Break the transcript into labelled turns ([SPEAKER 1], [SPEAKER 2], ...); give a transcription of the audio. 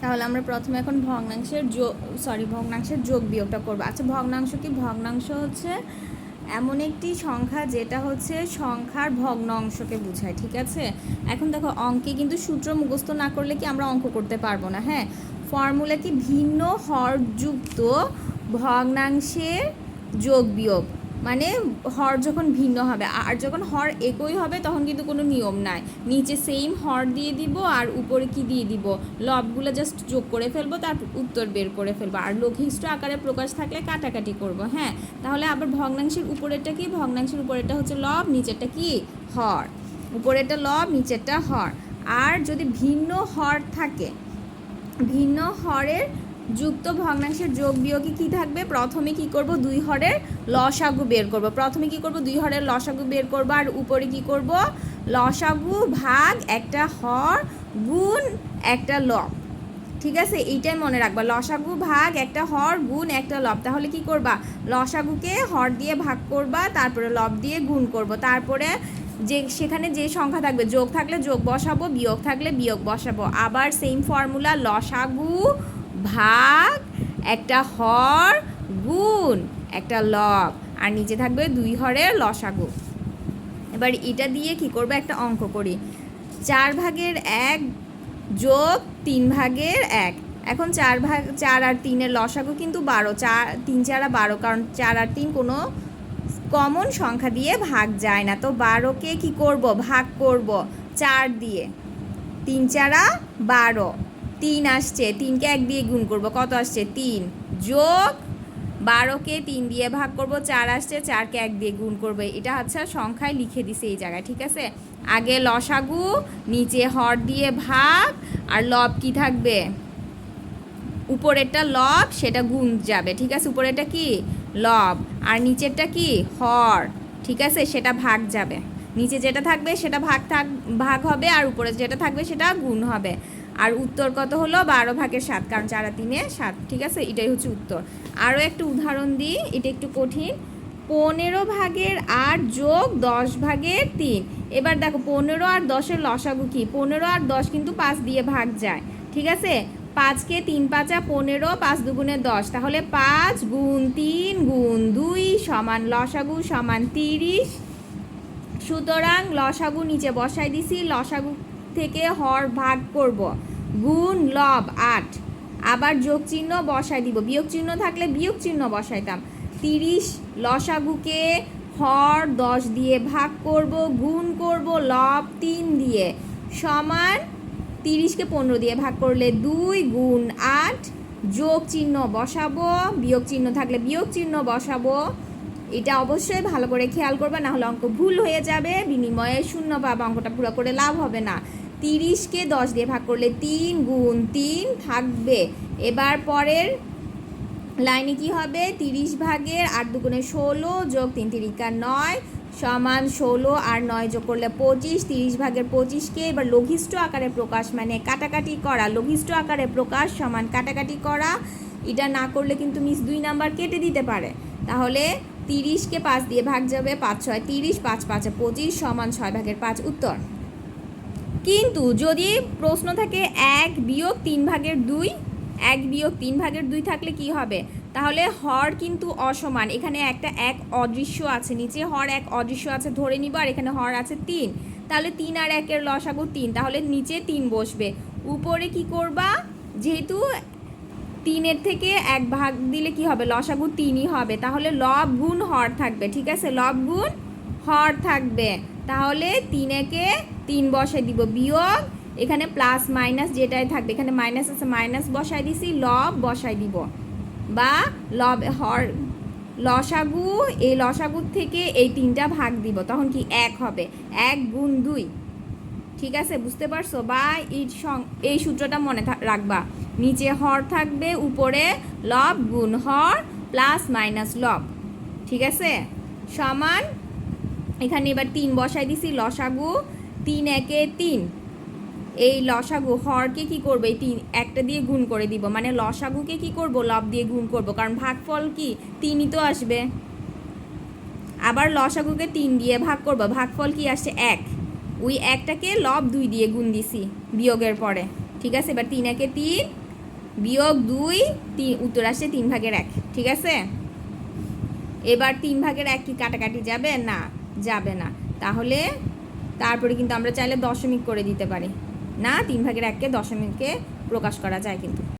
[SPEAKER 1] তাহলে আমরা প্রথমে এখন ভগ্নাংশের যোগ সরি ভগ্নাংশের যোগ বিয়োগটা করব। আচ্ছা ভগ্নাংশ কি? ভগ্নাংশ হচ্ছে এমন একটি সংখ্যা যেটা হচ্ছে সংখ্যার ভগ্ন অংশকে বোঝায়, ঠিক আছে? এখন দেখো, অঙ্কে কিন্তু সূত্র মুখস্থ না করলে কি আমরা অঙ্ক করতে পারব না হ্যাঁ? ফর্মুলা কি? ভিন্ন হরযুক্ত ভগ্নাংশের যোগ বিয়োগ। মানে হর যখন ভিন্ন হবে, আর যখন হর একই হবে তখন কিন্তু কোনো নিয়ম নাই। নিচে সেম হর দিয়ে দিব আর উপরে কি দিয়ে দিব? লবগুলো জাস্ট যোগ করে ফেলব, তার উত্তর বের করে ফেলব। আর লঘিষ্ঠ আকারে প্রকাশ থাকলে কাটাকাটি করব হ্যাঁ? তাহলে আবার ভগ্নাংশের উপরেরটা কি? ভগ্নাংশের উপরেরটা হচ্ছে লব, নিচেরটা কি? হর। উপরেরটা লব, নিচেরটা হর। আর যদি ভিন্ন হর থাকে, ভিন্ন হরের যুক্ত ভগ্নাংশের যোগ বিয়োগে কি থাকবে? প্রথমে কি করব? দুই হরের লসাগু বের করব। প্রথমে কি করব? দুই হরের লসাগু বের করব আর উপরে কি করব? লসাগু ভাগ একটা হর গুণ একটা লব। ঠিক আছে? এইটাই মনে রাখবা। লসাগু ভাগ একটা হর গুণ একটা লব। তাহলে কি করবা? লসাগুকে হর দিয়ে ভাগ করবা, তারপরে লব দিয়ে গুণ করব। তারপরে যে, সেখানে যে সংখ্যা থাকবে, যোগ থাকলে যোগ বসাবো, বিয়োগ থাকলে বিয়োগ বসাবো। আবার সেম ফর্মুলা লসাগু ভাগ, একটা হর, গুণ, একটা লব। আর নিচে থাকবে দুই হরের লসাগু। এবার এটা দিয়ে কি করবে? একটা অঙ্ক করি। চার ভাগের এক যোগ তিন ভাগের এক। এখন চার ভাগ, চার আর তিনের লসাগু কিন্তু বারো। চার, তিন, চারা বারো। কারণ চার আর তিন কোনো কমন সংখ্যা দিয়ে ভাগ যায় না। তো বারোকে কি করব? ভাগ করব। চার দিয়ে। তিন, চারা বারো। তিন আসছে, তিনকে এক দিয়ে গুণ করব, কত আসছে? তিন। যোগ বারোকে তিন দিয়ে ভাগ করব, চার আসছে, চারকে এক দিয়ে গুণ করবে। এটা হচ্ছে সংখ্যায় লিখে দিছে এই জায়গায়, ঠিক আছে? আগে লসাগু, নিচে হর দিয়ে ভাগ, আর লব কি থাকবে? উপরেরটা লব, সেটা গুণ যাবে, ঠিক আছে? উপরেরটা কি? লব। আর নিচেরটা কি? হর, ঠিক আছে? সেটা ভাগ যাবে। নিচে যেটা থাকবে, সেটা ভাগ থাক, ভাগ হবে, আর উপরে যেটা থাকবে, সেটা গুণ হবে। আর উত্তর কত হলো? বারো ভাগের সাত, কারণ চারা তিনে সাত, ঠিক আছে? এটাই হচ্ছে উত্তর। আরও একটা উদাহরণ দিই, এটা একটু কঠিন। পনেরো ভাগের আট যোগ দশ ভাগের তিন। এবার দেখো, পনেরো আর দশের লসাগু কি? পনেরো আর দশ কিন্তু পাঁচ দিয়ে ভাগ যায়, ঠিক আছে? পাঁচকে তিন পাঁচা পনেরো, পাঁচ দুগুণে দশ। তাহলে পাঁচ গুণ তিন গুণ দুই সমান লসাগু সমান তিরিশ। সুতরাং লসাগু নিচে বসাই দিছি, লসাগু থেকে হর ভাগ করব। গুণ, লব, আট। আবার যোগ চিহ্ন বসাই দিব। বিয়োগ চিহ্ন থাকলে বিয়োগ চিহ্ন বসাইতাম। তিরিশ লসাগুকে হর দশ দিয়ে ভাগ করব, গুণ করব, লব তিন দিয়ে। সমান তিরিশকে পনেরো দিয়ে ভাগ করলে দুই গুণ আট। যোগ চিহ্ন বসাবো, বিয়োগ চিহ্ন থাকলে বিয়োগ চিহ্ন বসাবো। এটা অবশ্যই ভালো করে খেয়াল করবে না হলে অঙ্ক ভুল হয়ে যাবে, বিনিময়ে শূন্য পাবা, অঙ্কটা পুরো করে লাভ হবে না। তিরিশকে দশ দিয়ে ভাগ করলে তিন গুণ তিন থাকবে। এবার পরের লাইনে কি হবে? তিরিশ ভাগের আট দুগুণে ষোলো যোগ তিন তিরিকা নয় সমান ষোলো, আর নয় যোগ করলে পঁচিশ, তিরিশ ভাগের পঁচিশকে এবার লঘিষ্ঠ আকারে প্রকাশ মানে কাটাকাটি করা, লঘিষ্ঠ আকারে প্রকাশ সমান কাটাকাটি করা, এটা না করলে কিন্তু মিস দুই নাম্বার কেটে দিতে পারে। তাহলে তিরিশকে পাঁচ দিয়ে ভাগ যাবে পাঁচ ছয়, তিরিশ পাঁচ পাঁচে, পঁচিশ সমান ছয় ভাগের পাঁচ উত্তর। কিন্তু যদি প্রশ্ন থাকে এক বিয়োগ তিন ভাগের দুই, এক বিয়োগ তিন ভাগের দুই থাকলে কি হবে? তাহলে হর কিন্তু অসমান, এখানে একটা এক অদৃশ্য আছে, নিচে হর এক অদৃশ্য আছে, ধরে নিব আর এখানে হর আছে তিন। তাহলে তিন আর একের লসাগু তিন, তাহলে নিচে তিন বসবে। উপরে কি করবা? যেহেতু তিনের থেকে এক ভাগ দিলে কি হবে? লসাগু তিনই হবে। তাহলে লব গুণ হর থাকবে, ঠিক আছে? লব গুণ হর থাকবে। তাহলে তিনেকে তিন বসাই দিব। বিয়োগ এখানে প্লাস মাইনাস যেটাই থাকবে, এখানে মাইনাস আছে মাইনাস বসাই দিছি, লব বসাই দিব। বা লব, হর, লসাগু, এই লসাগুর থেকে এই তিনটা ভাগ দিব। তখন কি এক হবে? এক গুণ দুই। ঠিক আছে, বুঝতে পারছ? বা এই সং, এই সূত্রটা মনে রাখবা। নিচে হর থাকবে, উপরে লব গুণ হর প্লাস মাইনাস লব। ঠিক আছে? সমান, এখানে এবার তিন বসাই দিছি, লসাগু তিন একে তিন। এই লসাগু হরকে কি করবে? তিন, একটা দিয়ে গুণ করে দিব। মানে লসাগুকে কি করব? লব দিয়ে গুণ করব। কারণ ভাগফল কি? তিনই তো আসবে। আবার লসাগুকে তিন দিয়ে ভাগ করব। ভাগফল কি আসছে? এক। ওই একটাকে লব দুই দিয়ে গুণ দিছি বিয়োগের পরে। ঠিক আছে? এবার তিন একে তিন বিয়োগ দুই, তিন, উত্তর আসে তিন ভাগের এক। ঠিক আছে? এবার তিন ভাগের এক কি কাটাকাটি যাবে? না যাবে না। তাহলে তারপরে কিন্তু আমরা চাইলে দশমিক করে দিতে পারি। না, তিন ভাগের এককে দশমিককে প্রকাশ করা যায় কিন্তু।